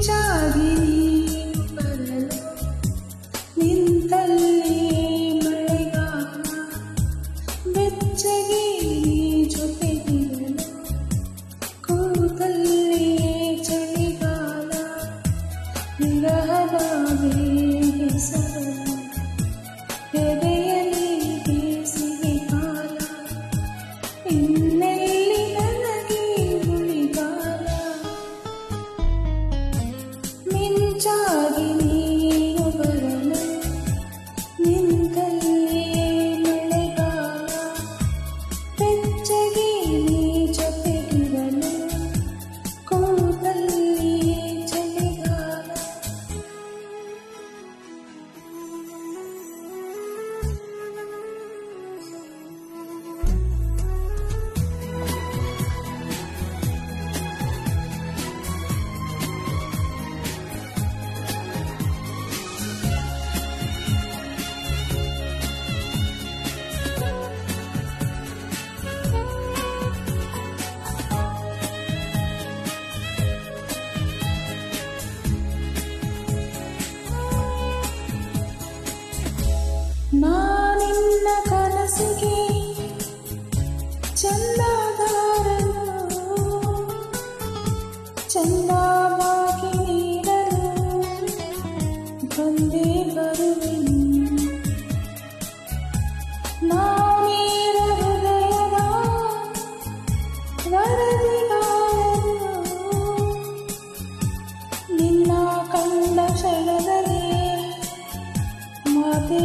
家的你。ನಾನಿನ್ನ ಕನಸಿಗೆ ಚಂದಾದಾರನು ಚಂದವಾಗಿ ನೀಡಲು ಬಂದೇ ಬರುವೆನು ನಾನೀರ ಹೃದಯದ ವರದಿಗಾರನು ನಿನ್ನ ಕಂಡ ಕ್ಷಣದಲ್ಲಿ ಮಾತೇ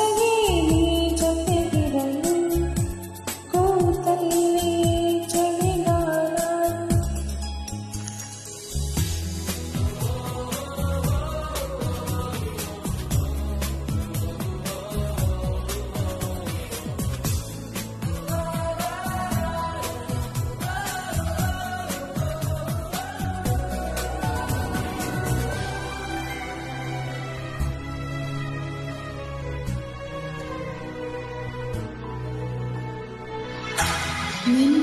Min